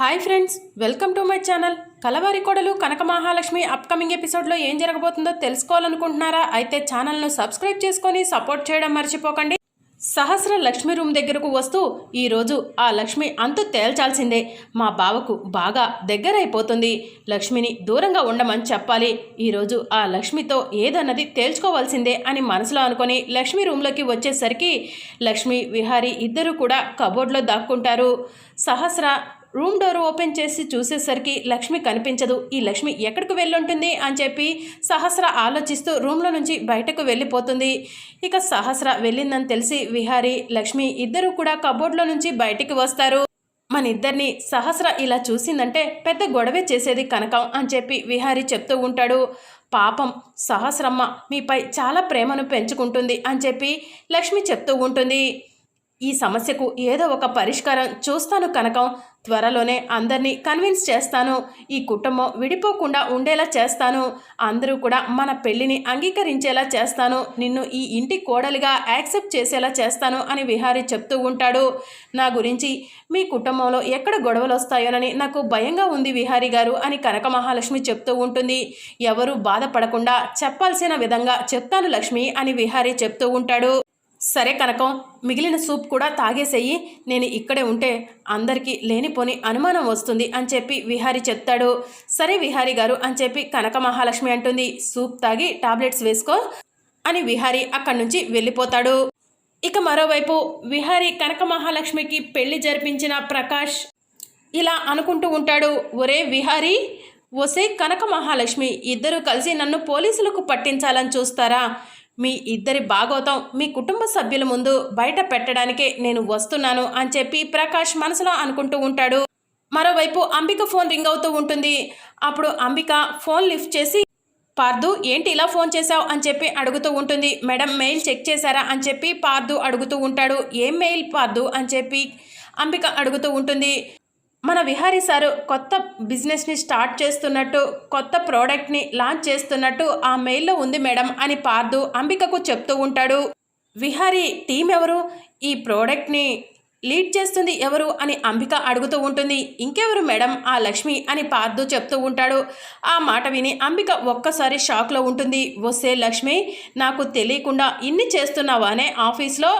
Hi friends welcome to my channel. Kalavari Kodalu Kanaka Mahalakshmi upcoming ఎపిసోడ్లో ఏం జరగబోతుందో తెలుసుకోవాలనుకుంటున్నారా? అయితే ఛానల్ను సబ్స్క్రైబ్ చేసుకొని సపోర్ట్ చేయడం మర్చిపోకండి. సహస్ర లక్ష్మి రూమ్ దగ్గరకు వస్తూ ఈరోజు ఆ లక్ష్మి అంతు తేల్చాల్సిందే. మా బావకు బాగా దగ్గరైపోతుంది. లక్ష్మిని దూరంగా ఉండమని చెప్పాలి. ఈరోజు ఆ లక్ష్మితో ఏదన్నది తేల్చుకోవాల్సిందే అని మనసులో అనుకొని లక్ష్మి రూమ్లోకి వచ్చేసరికి లక్ష్మి విహారీ ఇద్దరు కూడా కబోర్డ్లో దాక్కుంటారు. సహస్ర రూమ్ డోర్ ఓపెన్ చేసి చూసేసరికి లక్ష్మి కనిపించదు. ఈ లక్ష్మి ఎక్కడికి వెళ్ళుంటుంది అని చెప్పి సహస్ర ఆలోచిస్తూ రూమ్లో నుంచి బయటకు వెళ్ళిపోతుంది. ఇక సహస్ర వెళ్ళిందని తెలిసి విహారీ లక్ష్మి ఇద్దరు కూడా కబోర్డ్లో నుంచి బయటికి వస్తారు. మన ఇద్దరిని సహస్ర ఇలా చూసిందంటే పెద్ద గొడవే చేసేది కనకం అని చెప్పి విహారీ చెప్తూ ఉంటాడు. పాపం సహస్రమ్మ మీపై చాలా ప్రేమను పెంచుకుంటుంది అని చెప్పి లక్ష్మి చెప్తూ ఉంటుంది. ఈ సమస్యకు ఏదో ఒక పరిష్కారం చూస్తాను కనకం. త్వరలోనే అందరినీ కన్విన్స్ చేస్తాను. ఈ కుటుంబం విడిపోకుండా ఉండేలా చేస్తాను. అందరూ కూడా మన పెళ్ళిని అంగీకరించేలా చేస్తాను. నిన్ను ఈ ఇంటి కోడలిగా యాక్సెప్ట్ చేసేలా చేస్తాను అని విహారీ చెప్తూ ఉంటాడు. నా గురించి మీ కుటుంబంలో ఎక్కడ గొడవలు వస్తాయోనని నాకు భయంగా ఉంది విహారీ గారు అని కనక మహాలక్ష్మి చెప్తూ ఉంటుంది. ఎవరు బాధపడకుండా చెప్పాల్సిన విధంగా చెప్తాను లక్ష్మి అని విహారీ చెప్తూ ఉంటాడు. సరే కనకం మిగిలిన సూప్ కూడా తాగేసేయి. నేను ఇక్కడే ఉంటే అందరికీ లేనిపోని అనుమానం వస్తుంది అని చెప్పి విహారీ చెప్తాడు. సరే విహారీ గారు అని చెప్పి కనక మహాలక్ష్మి అంటుంది. సూప్ తాగి టాబ్లెట్స్ వేసుకో అని విహారీ అక్కడి నుంచి వెళ్ళిపోతాడు. ఇక మరోవైపు విహారీ కనక మహాలక్ష్మికి పెళ్ళి జరిపించిన ప్రకాష్ ఇలా అనుకుంటూ ఉంటాడు. ఒరే విహారీ ఒసే కనక మహాలక్ష్మి ఇద్దరు కలిసి నన్ను పోలీసులకు పట్టించాలని చూస్తారా? మీ ఇద్దరి భాగవతం మీ కుటుంబ సభ్యుల ముందు బయట పెట్టడానికే నేను వస్తున్నాను అని చెప్పి ప్రకాష్ మనసులో అనుకుంటూ ఉంటాడు. మరోవైపు అంబిక ఫోన్ రింగ్ అవుతూ ఉంటుంది. అప్పుడు అంబిక ఫోన్ లిఫ్ట్ చేసి పార్దు ఏంటి ఇలా ఫోన్ చేశావు? అని చెప్పి అడుగుతూ ఉంటుంది. మేడం మెయిల్ చెక్ చేశారా? అని చెప్పి పార్దు అడుగుతూ ఉంటాడు. ఏం మెయిల్ పార్దు? అని చెప్పి అంబిక అడుగుతూ ఉంటుంది. మన విహారీ సారు కొత్త బిజినెస్ని స్టార్ట్ చేస్తున్నట్టు కొత్త ప్రోడక్ట్ని లాంచ్ చేస్తున్నట్టు ఆ మెయిల్లో ఉంది మేడం అని పార్దు అంబికకు చెప్తూ ఉంటాడు. విహారీ టీం ఎవరు? ఈ ప్రోడక్ట్ని లీడ్ చేస్తుంది ఎవరు? అని అంబిక అడుగుతూ ఉంటుంది. ఇంకెవరు మేడం? ఆ లక్ష్మి? అని పార్దు చెప్తూ ఉంటాడు. ఆ మాట విని అంబిక ఒక్కసారి షాక్లో ఉంటుంది. వస్తే లక్ష్మి నాకు తెలియకుండా ఇన్ని చేస్తున్నావానే ఆఫీస్లో?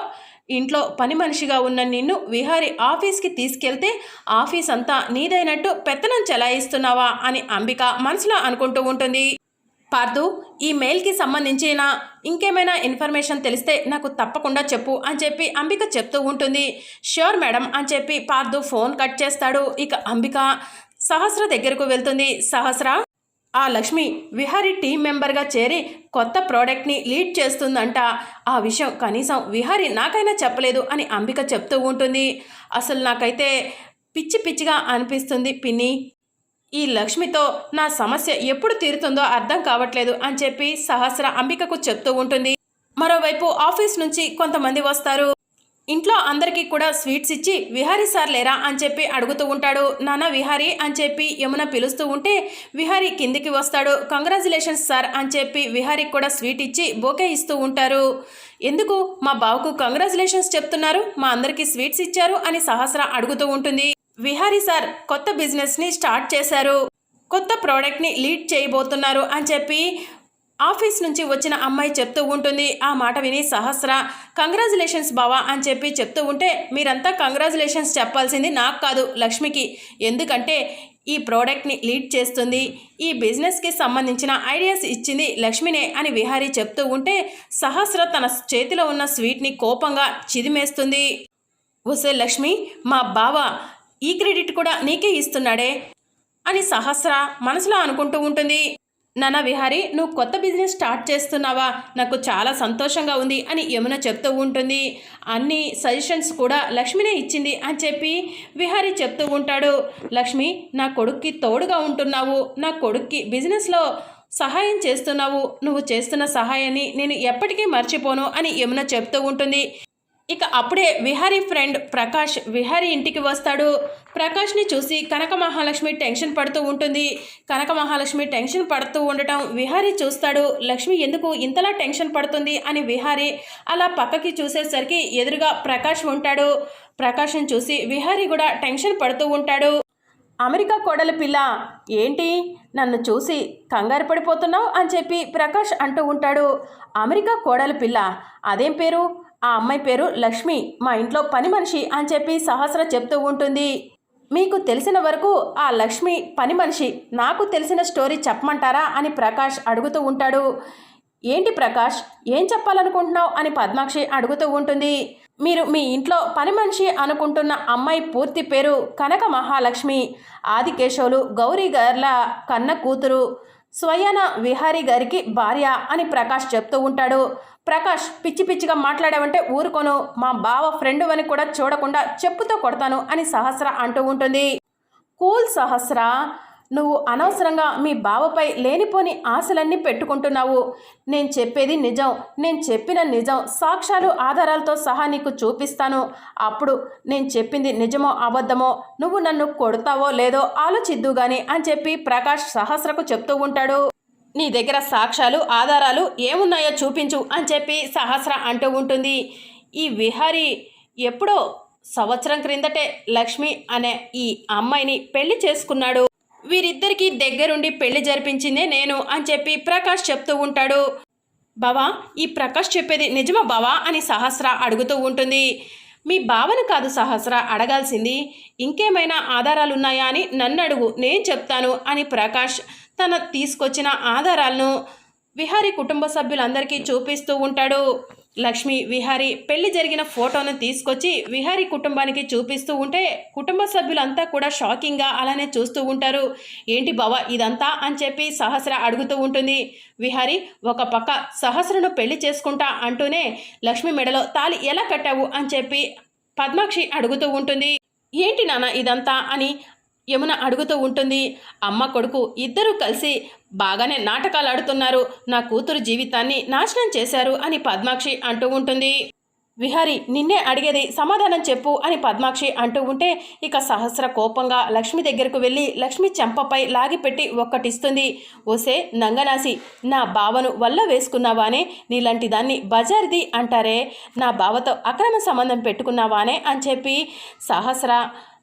ఇంట్లో పని మనిషిగా ఉన్న నిన్ను విహారి ఆఫీస్కి తీసుకెళ్తే ఆఫీస్ అంతా నీదైనట్టు పెత్తనం చెలాయిస్తున్నావా అని అంబిక మనసులో అనుకుంటూ ఉంటుంది. పార్థు ఈ మెయిల్కి సంబంధించిన ఇంకేమైనా ఇన్ఫర్మేషన్ తెలిస్తే నాకు తప్పకుండా చెప్పు అని చెప్పి అంబిక చెప్తూ ఉంటుంది. ష్యూర్ మేడం అని చెప్పి పార్థు ఫోన్ కట్ చేస్తాడు. ఇక అంబిక సహస్ర దగ్గరకు వెళ్తుంది. సహస్ర? ఆ లక్ష్మి విహారీ టీం మెంబర్గా చేరి కొత్త ప్రోడక్ట్ని లీడ్ చేస్తుందంట. ఆ విషయం కనీసం విహారీ నాకైనా చెప్పలేదు అని అంబిక చెప్తూ ఉంటుంది. అసలు నాకైతే పిచ్చి పిచ్చిగా అనిపిస్తుంది పిన్ని. ఈ లక్ష్మితో నా సమస్య ఎప్పుడు తీరుతుందో అర్థం కావట్లేదు అని చెప్పి సహస్ర అంబికకు చెప్తూ ఉంటుంది. మరోవైపు ఆఫీస్ నుంచి కొంతమంది వస్తారు. ఇంట్లో అందరికీ కూడా స్వీట్స్ ఇచ్చి విహారీ సార్ లేరా? అని చెప్పి అడుగుతూ ఉంటాడు. నాన్న విహారీ అని చెప్పి యమున పిలుస్తూ ఉంటే విహారీ కిందికి వస్తాడు. కంగ్రాచులేషన్స్ సార్ అని చెప్పి విహారీకి కూడా స్వీట్ ఇచ్చి బోకే ఇస్తూ ఉంటారు. ఎందుకు? మా బావకు కంగ్రాచులేషన్స్ చెప్తున్నారు. మా అందరికీ స్వీట్స్ ఇచ్చారు అని సహస్ర అడుగుతూ ఉంటుంది. విహారీ సార్ కొత్త బిజినెస్ని స్టార్ట్ చేశారు. కొత్త ప్రోడక్ట్ని లీడ్ చేయబోతున్నారు అని చెప్పి ఆఫీస్ నుంచి వచ్చిన అమ్మాయి చెప్తూ ఉంటుంది ఆ మాట విని సహస్ర కంగ్రాచులేషన్స్ బావా అని చెప్పి చెప్తూ ఉంటే మీరంతా కంగ్రాచులేషన్స్ చెప్పాల్సింది నాకు కాదు లక్ష్మికి. ఎందుకంటే ఈ ప్రోడక్ట్ని లీడ్ చేస్తుంది. ఈ బిజినెస్కి సంబంధించిన ఐడియాస్ ఇచ్చింది లక్ష్మినే అని విహారీ చెప్తూ ఉంటే సహస్ర తన చేతిలో ఉన్న స్వీట్ని కోపంగా చిదిమేస్తుంది. ఒసే లక్ష్మి మా బావ ఈ క్రెడిట్ కూడా నీకే ఇస్తున్నాడే అని సహస్ర మనసులో అనుకుంటూ ఉంటుంది. నాన్న విహారీ నువ్వు కొత్త బిజినెస్ స్టార్ట్ చేస్తున్నావా? నాకు చాలా సంతోషంగా ఉంది అని యమున చెప్తూ ఉంటుంది. అన్ని సజెషన్స్ కూడా లక్ష్మినే ఇచ్చింది అని చెప్పి విహారీ చెప్తూ ఉంటాడు. లక్ష్మి నా కొడుక్కి తోడుగా ఉంటున్నావు. నా కొడుక్కి బిజినెస్లో సహాయం చేస్తున్నావు. నువ్వు చేస్తున్న సహాయాన్ని నేను ఎప్పటికీ మర్చిపోను అని యమున చెప్తూ ఉంటుంది. ఇక అప్పుడే విహారీ ఫ్రెండ్ ప్రకాష్ విహారీ ఇంటికి వస్తాడు. ప్రకాష్ని చూసి కనక మహాలక్ష్మి టెన్షన్ పడుతూ ఉంటుంది. కనక మహాలక్ష్మి టెన్షన్ పడుతూ ఉండటం విహారీ చూస్తాడు. లక్ష్మి ఎందుకు ఇంతలా టెన్షన్ పడుతుంది అని విహారీ అలా పక్కకి చూసేసరికి ఎదురుగా ప్రకాష్ ఉంటాడు. ప్రకాష్ని చూసి విహారీ కూడా టెన్షన్ పడుతూ ఉంటాడు. అమెరికా కోడలి పిల్ల ఏంటి? నన్ను చూసి కంగారు పడిపోతున్నావు అని చెప్పి ప్రకాష్ అంటూ ఉంటాడు. అమెరికా కోడలి పిల్ల అదేం పేరు? ఆ అమ్మాయి పేరు లక్ష్మి. మా ఇంట్లో పని మనిషి అని చెప్పి సహస్ర చెప్తూ ఉంటుంది. మీకు తెలిసిన వరకు ఆ లక్ష్మి పని మనిషి. నాకు తెలిసిన స్టోరీ చెప్పమంటారా అని ప్రకాష్ అడుగుతూ ఉంటాడు. ఏంటి ప్రకాష్? ఏం చెప్పాలనుకుంటున్నావు? అని పద్మాక్షి అడుగుతూ ఉంటుంది. మీరు మీ ఇంట్లో పని మనిషి అనుకుంటున్న అమ్మాయి పూర్తి పేరు కనక మహాలక్ష్మి ఆదికేశవులు గౌరీ గార్ల కన్న కూతురు స్వయాన విహారీ గారికి భార్య అని ప్రకాష్ చెప్తూ ఉంటాడు. ప్రకాష్ పిచ్చి పిచ్చిగా మాట్లాడావంటే ఊరుకోను మా బావ ఫ్రెండ్ అని కూడా చూడకుండా చెప్పుతో కొడతాను అని సహస్ర అంటూ ఉంటుంది. కూల్ సహస్ర నువ్వు అనవసరంగా మీ బావపై లేనిపోని ఆశలన్నీ పెట్టుకుంటున్నావు. నేను చెప్పేది నిజం. నేను చెప్పిన నిజం. సాక్ష్యాలు ఆధారాలతో సహా నీకు చూపిస్తాను. అప్పుడు నేను చెప్పింది నిజమో అబద్ధమో నువ్వు నన్ను కొడతావో లేదో ఆలోచిద్దు గాని అని చెప్పి ప్రకాష్ సహస్రకు చెప్తూ ఉంటాడు. నీ దగ్గర సాక్ష్యాలు ఆధారాలు ఏమున్నాయో చూపించు అని చెప్పి సహస్ర అంటూ ఉంటుంది. ఈ విహారీ ఎప్పుడో సంవత్సరం క్రిందటే లక్ష్మి అనే ఈ అమ్మాయిని పెళ్ళి చేసుకున్నాడు. వీరిద్దరికీ దగ్గరుండి పెళ్ళి జరిపించిందే నేను అని చెప్పి ప్రకాష్ చెప్తూ ఉంటాడు. బావా ఈ ప్రకాష్ చెప్పేది నిజమా బావా అని సహస్ర అడుగుతూ ఉంటుంది. మీ భావన కాదు సహస్ర అడగాల్సింది ఇంకేమైనా ఆధారాలు ఉన్నాయా అని నన్ను అడుగు నేను చెప్తాను అని ప్రకాష్ తన తీసుకొచ్చిన ఆధారాలను విహారీ కుటుంబ సభ్యులందరికీ చూపిస్తూ ఉంటాడు. లక్ష్మి విహారి పెళ్ళి జరిగిన ఫోటోను తీసుకొచ్చి విహారి కుటుంబానికి చూపిస్తూ ఉంటే కుటుంబ సభ్యులంతా కూడా షాకింగ్గా అలానే చూస్తూ ఉంటారు. ఏంటి బావ ఇదంతా అని చెప్పి సహస్ర అడుగుతూ ఉంటుంది. విహారి ఒక పక్క సహస్రను పెళ్ళి చేసుకుంటా అంటూనే లక్ష్మి మెడలో తాలి ఎలా కట్టావు అని చెప్పి పద్మాక్షి అడుగుతూ ఉంటుంది. ఏంటి నాన్న ఇదంతా అని యమున అడుగుతూ ఉంటుంది అమ్మ కొడుకు ఇద్దరూ కలిసి బాగానే నాటకాలు ఆడుతున్నారు నా కూతురు జీవితాన్ని నాశనం చేశారు అని పద్మాక్షి అంటూ ఉంటుంది. విహారి నిన్నే అడిగేది సమాధానం చెప్పు అని పద్మాక్షి అంటూ ఉంటే ఇక సహస్ర కోపంగా లక్ష్మి దగ్గరకు వెళ్ళి లక్ష్మి చెంపపై లాగిపెట్టి ఒక్కటిస్తుంది. ఓసే నంగనాసి నా బావను వల్ల వేసుకున్నావానే? నీలాంటి దాన్ని బజార్ది అంటారే? నా బావతో అక్రమ సంబంధం పెట్టుకున్నావానే? అని చెప్పి సహస్ర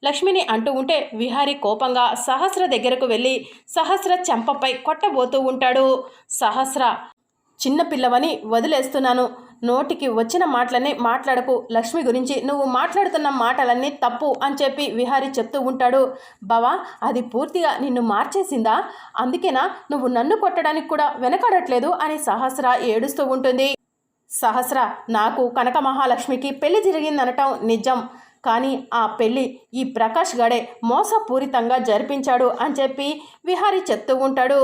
లక్ష్మిని అంటూ ఉంటే విహారి కోపంగా సహస్ర దగ్గరకు వెళ్ళి సహస్ర చెంపపై కొట్టబోతూ ఉంటాడు. సహస్ర చిన్న పిల్లవని వదిలేస్తున్నాను. నోటికి వచ్చిన మాటలన్నీ మాట్లాడకు. లక్ష్మి గురించి నువ్వు మాట్లాడుతున్న మాటలన్నీ తప్పు అని చెప్పి విహారి చెప్తూ ఉంటాడు. బావా అది పూర్తిగా నిన్ను మార్చేసిందా? అందుకేనా నువ్వు నన్ను కొట్టడానికి కూడా వెనకాడట్లేదు అని సహస్ర ఏడుస్తూ ఉంటుంది. సహస్ర నాకు కనక మహాలక్ష్మికి పెళ్ళి జరిగిందనటం నిజం. కానీ ఆ పెళ్ళి ఈ ప్రకాష్ గడే మోసపూరితంగా జరిపించాడు అని చెప్పి విహారీ చెప్తూ ఉంటాడు.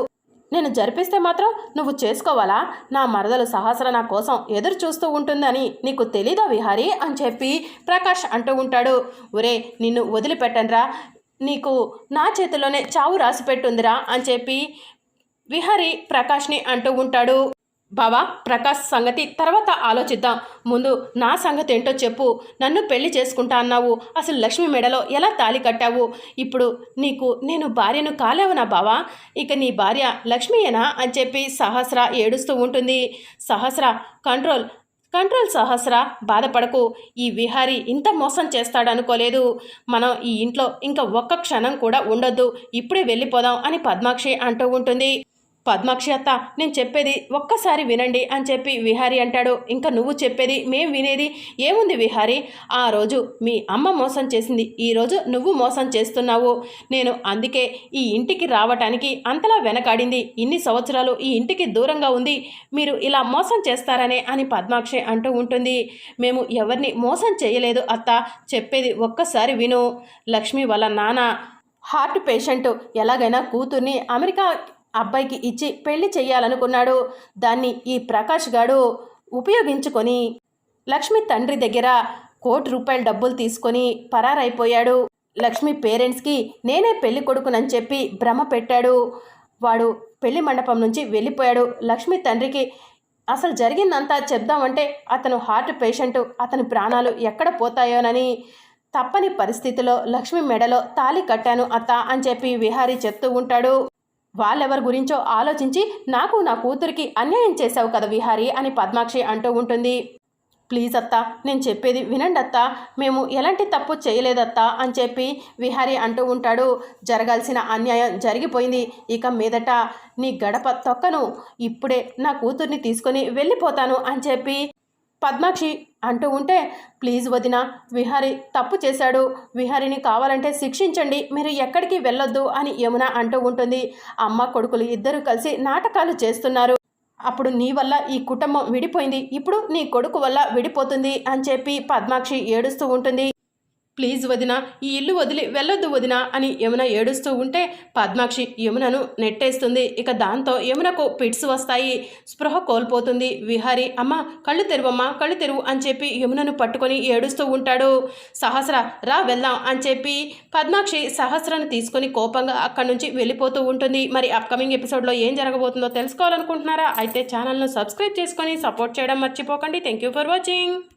నేను జరిపిస్తే మాత్రం నువ్వు చేసుకోవాలా? నా మరదలు సహస్ర నా కోసం ఎదురు చూస్తూ ఉంటుందని నీకు తెలీదా విహారీ? అని చెప్పి ప్రకాష్ అంటూ ఉంటాడు. ఒరే నిన్ను వదిలిపెట్టనురా. నీకు నా చేతిలోనే చావు రాసి పెట్టుందిరా అని చెప్పి విహరి ప్రకాష్ని అంటూ ఉంటాడు. బావా ప్రకాష్ సంగతి తర్వాత ఆలోచిద్దాం. ముందు నా సంగతి ఏంటో చెప్పు. నన్ను పెళ్ళి చేసుకుంటా అన్నావు. అసలు లక్ష్మి మెడలో ఎలా తాలి కట్టావు? ఇప్పుడు నీకు నేను భార్యను కాలేవనా బావా? ఇక నీ భార్య లక్ష్మియేనా? అని చెప్పి సహస్ర ఏడుస్తూ ఉంటుంది. సహస్ర కంట్రోల్ కంట్రోల్ సహస్ర బాధపడకు. ఈ విహారీ ఇంత మోసం చేస్తాడనుకోలేదు. మనం ఈ ఇంట్లో ఇంకా ఒక్క క్షణం కూడా ఉండొద్దు. ఇప్పుడే వెళ్ళిపోదాం అని పద్మాక్షి అంటూ ఉంటుంది. పద్మాక్షి అత్త నేను చెప్పేది ఒక్కసారి వినండి అని చెప్పి విహారీ అంటాడు. ఇంకా నువ్వు చెప్పేది మేం వినేది ఏముంది విహారీ? ఆ రోజు మీ అమ్మ మోసం చేసింది. ఈరోజు నువ్వు మోసం చేస్తున్నావు. నేను అందుకే ఈ ఇంటికి రావటానికి అంతలా వెనకాడింది. ఇన్ని సంవత్సరాలు ఈ ఇంటికి దూరంగా ఉంది. మీరు ఇలా మోసం చేస్తారనే అని పద్మాక్షి అంటూ ఉంటుంది. మేము ఎవరిని మోసం చేయలేదు అత్త. చెప్పేది ఒక్కసారి విను. లక్ష్మి వాళ్ళ నాన్న హార్ట్ పేషెంట్. ఎలాగైనా కూతుర్ని అమెరికా అబ్బాయికి ఇచ్చి పెళ్ళి చేయాలనుకున్నాడు దాన్ని ఈ ప్రకాష్ గాడు ఉపయోగించుకొని లక్ష్మి తండ్రి దగ్గర కోటి రూపాయల డబ్బులు తీసుకొని పరారైపోయాడు. లక్ష్మి పేరెంట్స్కి నేనే పెళ్ళి కొడుకునని చెప్పి భ్రమ పెట్టాడు. వాడు పెళ్ళి మండపం నుంచి వెళ్ళిపోయాడు. లక్ష్మి తండ్రికి అసలు జరిగిందంతా చెప్దామంటే అతను హార్ట్ పేషెంట్ అతని ప్రాణాలు ఎక్కడ పోతాయోనని తప్పని పరిస్థితిలో లక్ష్మి మెడలో తాలి కట్టాను అత్త అని చెప్పి విహారీ చెప్తూ ఉంటాడు. వాళ్ళెవరి గురించో ఆలోచించి నాకు నా కూతురికి అన్యాయం చేశావు కదా విహారీ అని పద్మాక్షి అంటూ ఉంటుంది. ప్లీజ్ అత్తా నేను చెప్పేది వినండి అత్తా. మేము ఎలాంటి తప్పు చేయలేదత్తా అని చెప్పి విహారీ అంటూ ఉంటాడు. జరగాల్సిన అన్యాయం జరిగిపోయింది. ఇక మీదట నీ గడప తొక్కను ఇప్పుడే నా కూతుర్ని తీసుకొని వెళ్ళిపోతాను అని చెప్పి పద్మాక్షి అంటూ ఉంటే ప్లీజ్ వదిన విహారి తప్పు చేశాడు. విహారిని కావాలంటే శిక్షించండి. మీరు ఎక్కడికి వెళ్ళొద్దు అని యమున అంటూ ఉంటుంది. అమ్మ కొడుకులు ఇద్దరు కలిసి నాటకాలు చేస్తున్నారు. అప్పుడు నీ వల్ల ఈ కుటుంబం విడిపోయింది. ఇప్పుడు నీ కొడుకు వల్ల విడిపోతుంది అని చెప్పి పద్మాక్షి ఏడుస్తూ ఉంటుంది. ప్లీజ్ వదిన ఈ ఇల్లు వదిలి వెళ్ళొద్దు వదిన అని యమున ఏడుస్తూ ఉంటే పద్మాక్షి యమునను నెట్టేస్తుంది. ఇక దాంతో యమునకు పిట్స్ వస్తాయి. స్పృహ కోల్పోతుంది. విహారి అమ్మ కళ్ళు తెరువమ్మా కళ్ళు తెరువు అని చెప్పి యమునను పట్టుకొని ఏడుస్తూ ఉంటాడు. సహస్ర రా వెళ్దాం అని చెప్పి పద్మాక్షి సహస్రను తీసుకొని కోపంగా అక్కడి నుంచి వెళ్ళిపోతూ ఉంటుంది. మరి అప్కమింగ్ ఎపిసోడ్లో ఏం జరగబోతుందో తెలుసుకోవాలనుకుంటున్నారా? అయితే ఛానల్ను సబ్స్క్రైబ్ చేసుకొని సపోర్ట్ చేయడం మర్చిపోకండి. Thank you for watching